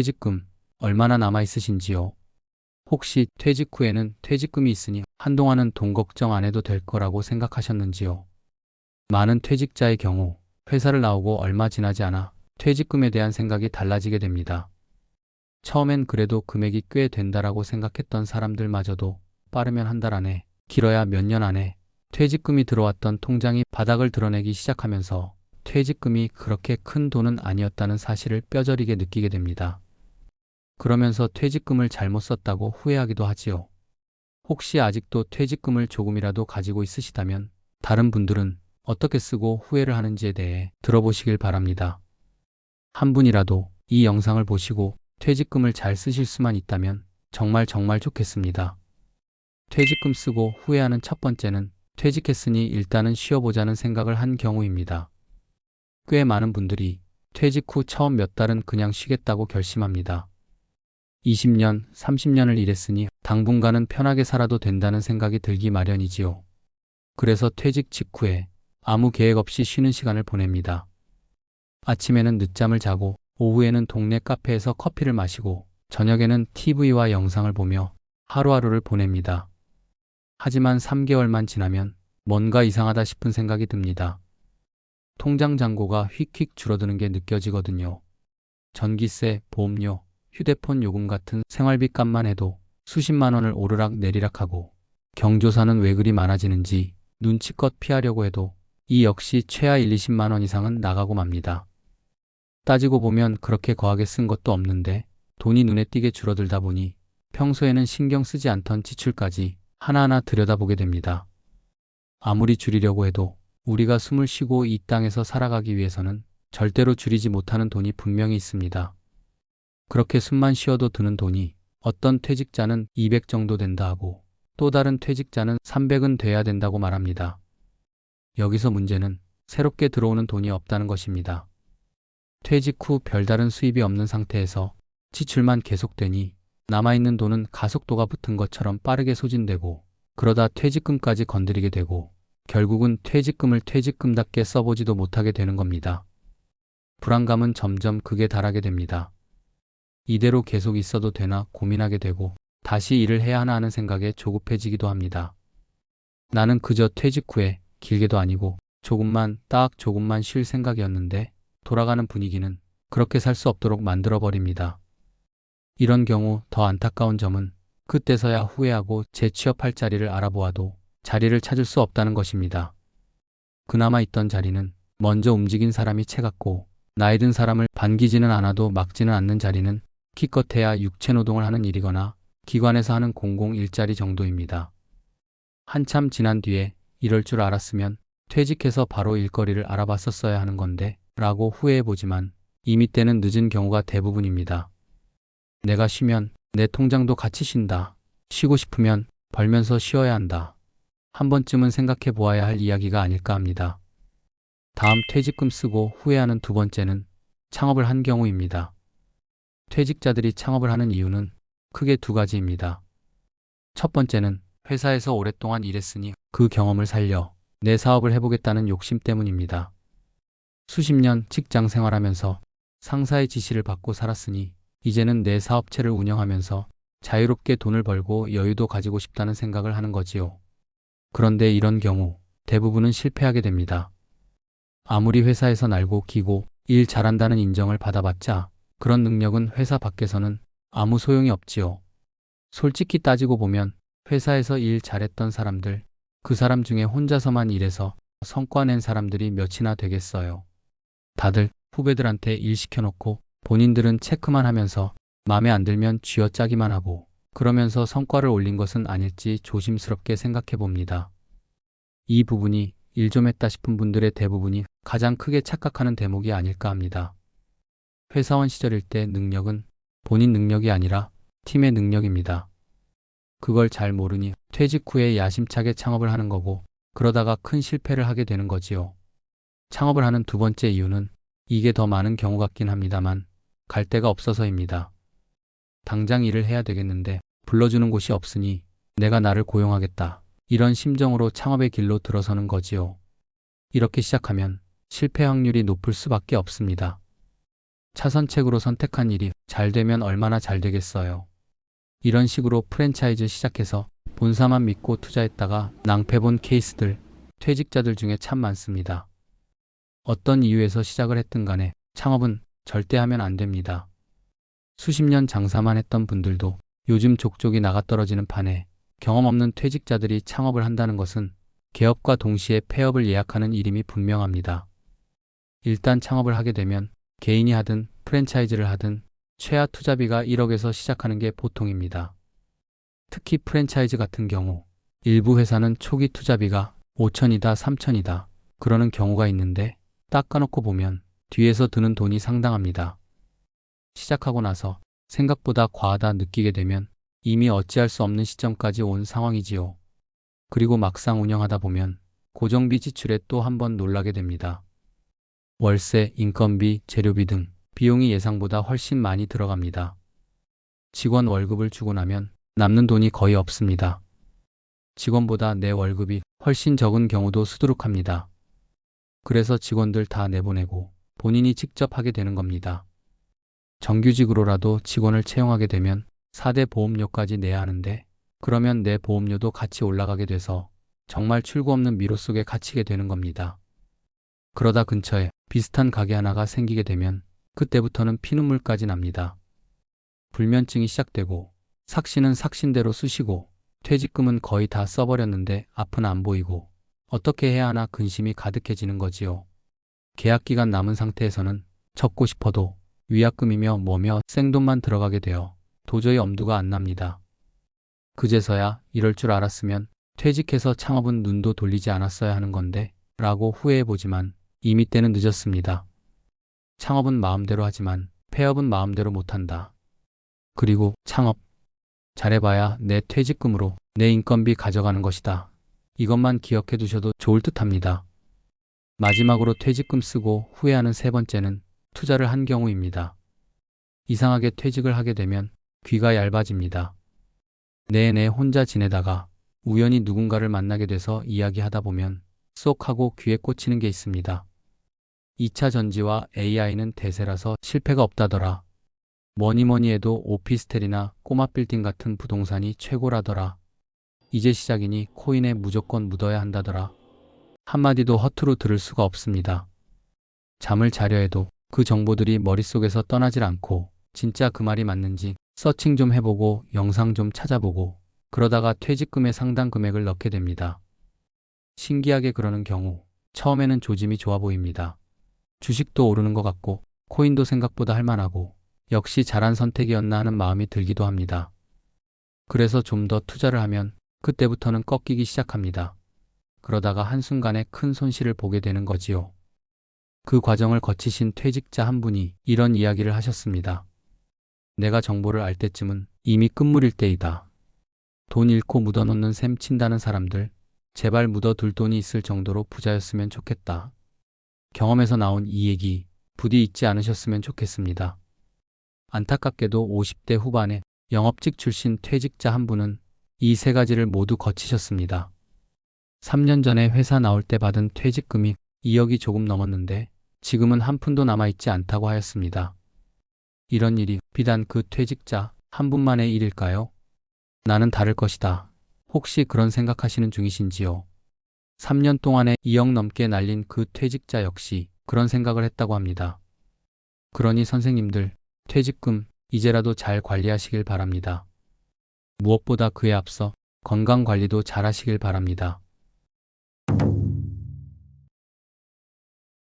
퇴직금 얼마나 남아 있으신지요? 혹시 퇴직 후에는 퇴직금이 있으니 한동안은 돈 걱정 안 해도 될 거라고 생각하셨는지요? 많은 퇴직자의 경우 회사를 나오고 얼마 지나지 않아 퇴직금에 대한 생각이 달라지게 됩니다. 처음엔 그래도 금액이 꽤 된다라고 생각했던 사람들마저도 빠르면 한 달 안에 길어야 몇 년 안에 퇴직금이 들어왔던 통장이 바닥을 드러내기 시작하면서 퇴직금이 그렇게 큰 돈은 아니었다는 사실을 뼈저리게 느끼게 됩니다. 그러면서 퇴직금을 잘못 썼다고 후회하기도 하지요. 혹시 아직도 퇴직금을 조금이라도 가지고 있으시다면 다른 분들은 어떻게 쓰고 후회를 하는지에 대해 들어보시길 바랍니다. 한 분이라도 이 영상을 보시고 퇴직금을 잘 쓰실 수만 있다면 정말 정말 좋겠습니다. 퇴직금 쓰고 후회하는 첫 번째는 퇴직했으니 일단은 쉬어보자는 생각을 한 경우입니다. 꽤 많은 분들이 퇴직 후 처음 몇 달은 그냥 쉬겠다고 결심합니다. 20년, 30년을 일했으니 당분간은 편하게 살아도 된다는 생각이 들기 마련이지요. 그래서 퇴직 직후에 아무 계획 없이 쉬는 시간을 보냅니다. 아침에는 늦잠을 자고 오후에는 동네 카페에서 커피를 마시고 저녁에는 TV와 영상을 보며 하루하루를 보냅니다. 하지만 3개월만 지나면 뭔가 이상하다 싶은 생각이 듭니다. 통장 잔고가 휙휙 줄어드는 게 느껴지거든요. 전기세, 보험료, 휴대폰 요금 같은 생활비 값만 해도 수십만 원을 오르락 내리락 하고 경조사는 왜 그리 많아지는지 눈치껏 피하려고 해도 이 역시 최하 1, 20만 원 이상은 나가고 맙니다. 따지고 보면 그렇게 거하게 쓴 것도 없는데 돈이 눈에 띄게 줄어들다 보니 평소에는 신경 쓰지 않던 지출까지 하나하나 들여다보게 됩니다. 아무리 줄이려고 해도 우리가 숨을 쉬고 이 땅에서 살아가기 위해서는 절대로 줄이지 못하는 돈이 분명히 있습니다. 그렇게 숨만 쉬어도 드는 돈이 어떤 퇴직자는 200 정도 된다 하고 또 다른 퇴직자는 300은 돼야 된다고 말합니다. 여기서 문제는 새롭게 들어오는 돈이 없다는 것입니다. 퇴직 후 별다른 수입이 없는 상태에서 지출만 계속되니 남아있는 돈은 가속도가 붙은 것처럼 빠르게 소진되고 그러다 퇴직금까지 건드리게 되고 결국은 퇴직금을 퇴직금답게 써보지도 못하게 되는 겁니다. 불안감은 점점 극에 달하게 됩니다. 이대로 계속 있어도 되나 고민하게 되고 다시 일을 해야 하나 하는 생각에 조급해지기도 합니다. 나는 그저 퇴직 후에 길게도 아니고 조금만 딱 조금만 쉴 생각이었는데 돌아가는 분위기는 그렇게 살 수 없도록 만들어버립니다. 이런 경우 더 안타까운 점은 그때서야 후회하고 재취업할 자리를 알아보아도 자리를 찾을 수 없다는 것입니다. 그나마 있던 자리는 먼저 움직인 사람이 채갔고 나이 든 사람을 반기지는 않아도 막지는 않는 자리는 기껏해야 육체 노동을 하는 일이거나 기관에서 하는 공공 일자리 정도입니다. 한참 지난 뒤에 이럴 줄 알았으면 퇴직해서 바로 일거리를 알아봤었어야 하는 건데 라고 후회해보지만 이미 때는 늦은 경우가 대부분입니다. 내가 쉬면 내 통장도 같이 쉰다. 쉬고 싶으면 벌면서 쉬어야 한다. 한 번쯤은 생각해 보아야 할 이야기가 아닐까 합니다. 다음 퇴직금 쓰고 후회하는 두 번째는 창업을 한 경우입니다. 퇴직자들이 창업을 하는 이유는 크게 두 가지입니다. 첫 번째는 회사에서 오랫동안 일했으니 그 경험을 살려 내 사업을 해보겠다는 욕심 때문입니다. 수십 년 직장 생활하면서 상사의 지시를 받고 살았으니 이제는 내 사업체를 운영하면서 자유롭게 돈을 벌고 여유도 가지고 싶다는 생각을 하는 거지요. 그런데 이런 경우 대부분은 실패하게 됩니다. 아무리 회사에서 날고 기고 일 잘한다는 인정을 받아봤자 그런 능력은 회사 밖에서는 아무 소용이 없지요. 솔직히 따지고 보면 회사에서 일 잘했던 사람들, 그 사람 중에 혼자서만 일해서 성과 낸 사람들이 몇이나 되겠어요. 다들 후배들한테 일 시켜놓고 본인들은 체크만 하면서 마음에 안 들면 쥐어짜기만 하고 그러면서 성과를 올린 것은 아닐지 조심스럽게 생각해 봅니다. 이 부분이 일 좀 했다 싶은 분들의 대부분이 가장 크게 착각하는 대목이 아닐까 합니다. 회사원 시절일 때 능력은 본인 능력이 아니라 팀의 능력입니다. 그걸 잘 모르니 퇴직 후에 야심차게 창업을 하는 거고 그러다가 큰 실패를 하게 되는 거지요. 창업을 하는 두 번째 이유는 이게 더 많은 경우 같긴 합니다만 갈 데가 없어서입니다. 당장 일을 해야 되겠는데 불러주는 곳이 없으니 내가 나를 고용하겠다. 이런 심정으로 창업의 길로 들어서는 거지요. 이렇게 시작하면 실패 확률이 높을 수밖에 없습니다. 차선책으로 선택한 일이 잘 되면 얼마나 잘 되겠어요. 이런 식으로 프랜차이즈 시작해서 본사만 믿고 투자했다가 낭패본 케이스들, 퇴직자들 중에 참 많습니다. 어떤 이유에서 시작을 했든 간에 창업은 절대 하면 안 됩니다. 수십 년 장사만 했던 분들도 요즘 족족이 나가떨어지는 판에 경험 없는 퇴직자들이 창업을 한다는 것은 개업과 동시에 폐업을 예약하는 일임이 분명합니다. 일단 창업을 하게 되면 개인이 하든 프랜차이즈를 하든 최하 투자비가 1억에서 시작하는 게 보통입니다. 특히 프랜차이즈 같은 경우 일부 회사는 초기 투자비가 5천이다 3천이다 그러는 경우가 있는데 딱 까놓고 보면 뒤에서 드는 돈이 상당합니다. 시작하고 나서 생각보다 과하다 느끼게 되면 이미 어찌할 수 없는 시점까지 온 상황이지요. 그리고 막상 운영하다 보면 고정비 지출에 또 한 번 놀라게 됩니다. 월세, 인건비, 재료비 등 비용이 예상보다 훨씬 많이 들어갑니다. 직원 월급을 주고 나면 남는 돈이 거의 없습니다. 직원보다 내 월급이 훨씬 적은 경우도 수두룩합니다. 그래서 직원들 다 내보내고 본인이 직접 하게 되는 겁니다. 정규직으로라도 직원을 채용하게 되면 4대 보험료까지 내야 하는데 그러면 내 보험료도 같이 올라가게 돼서 정말 출구 없는 미로 속에 갇히게 되는 겁니다. 그러다 근처에 비슷한 가게 하나가 생기게 되면 그때부터는 피눈물까지 납니다. 불면증이 시작되고 삭신은 삭신대로 쑤시고 퇴직금은 거의 다 써버렸는데 앞은 안 보이고 어떻게 해야 하나 근심이 가득해지는 거지요. 계약 기간 남은 상태에서는 접고 싶어도 위약금이며 뭐며 생돈만 들어가게 되어 도저히 엄두가 안 납니다. 그제서야 이럴 줄 알았으면 퇴직해서 창업은 눈도 돌리지 않았어야 하는 건데 라고 후회해보지만 이미 때는 늦었습니다. 창업은 마음대로 하지만 폐업은 마음대로 못한다. 그리고 창업. 잘해봐야 내 퇴직금으로 내 인건비 가져가는 것이다. 이것만 기억해 두셔도 좋을 듯 합니다. 마지막으로 퇴직금 쓰고 후회하는 세 번째는 투자를 한 경우입니다. 이상하게 퇴직을 하게 되면 귀가 얇아집니다. 내내 혼자 지내다가 우연히 누군가를 만나게 돼서 이야기하다 보면 쏙 하고 귀에 꽂히는 게 있습니다. 2차 전지와 AI는 대세라서 실패가 없다더라. 뭐니 뭐니 해도 오피스텔이나 꼬마 빌딩 같은 부동산이 최고라더라. 이제 시작이니 코인에 무조건 묻어야 한다더라. 한마디도 허투루 들을 수가 없습니다. 잠을 자려 해도 그 정보들이 머릿속에서 떠나질 않고 진짜 그 말이 맞는지 서칭 좀 해보고 영상 좀 찾아보고 그러다가 퇴직금의 상당 금액을 넣게 됩니다. 신기하게 그러는 경우 처음에는 조짐이 좋아 보입니다. 주식도 오르는 것 같고 코인도 생각보다 할만하고 역시 잘한 선택이었나 하는 마음이 들기도 합니다. 그래서 좀 더 투자를 하면 그때부터는 꺾이기 시작합니다. 그러다가 한순간에 큰 손실을 보게 되는 거지요. 그 과정을 거치신 퇴직자 한 분이 이런 이야기를 하셨습니다. 내가 정보를 알 때쯤은 이미 끝물일 때이다. 돈 잃고 묻어놓는 셈 친다는 사람들, 제발 묻어둘 돈이 있을 정도로 부자였으면 좋겠다. 경험에서 나온 이 얘기, 부디 잊지 않으셨으면 좋겠습니다. 안타깝게도 50대 후반에 영업직 출신 퇴직자 한 분은 이 세 가지를 모두 거치셨습니다. 3년 전에 회사 나올 때 받은 퇴직금이 2억이 조금 넘었는데 지금은 한 푼도 남아있지 않다고 하였습니다. 이런 일이 비단 그 퇴직자 한 분만의 일일까요? 나는 다를 것이다. 혹시 그런 생각하시는 중이신지요? 3년 동안에 2억 넘게 날린 그 퇴직자 역시 그런 생각을 했다고 합니다. 그러니 선생님들, 퇴직금 이제라도 잘 관리하시길 바랍니다. 무엇보다 그에 앞서 건강 관리도 잘 하시길 바랍니다.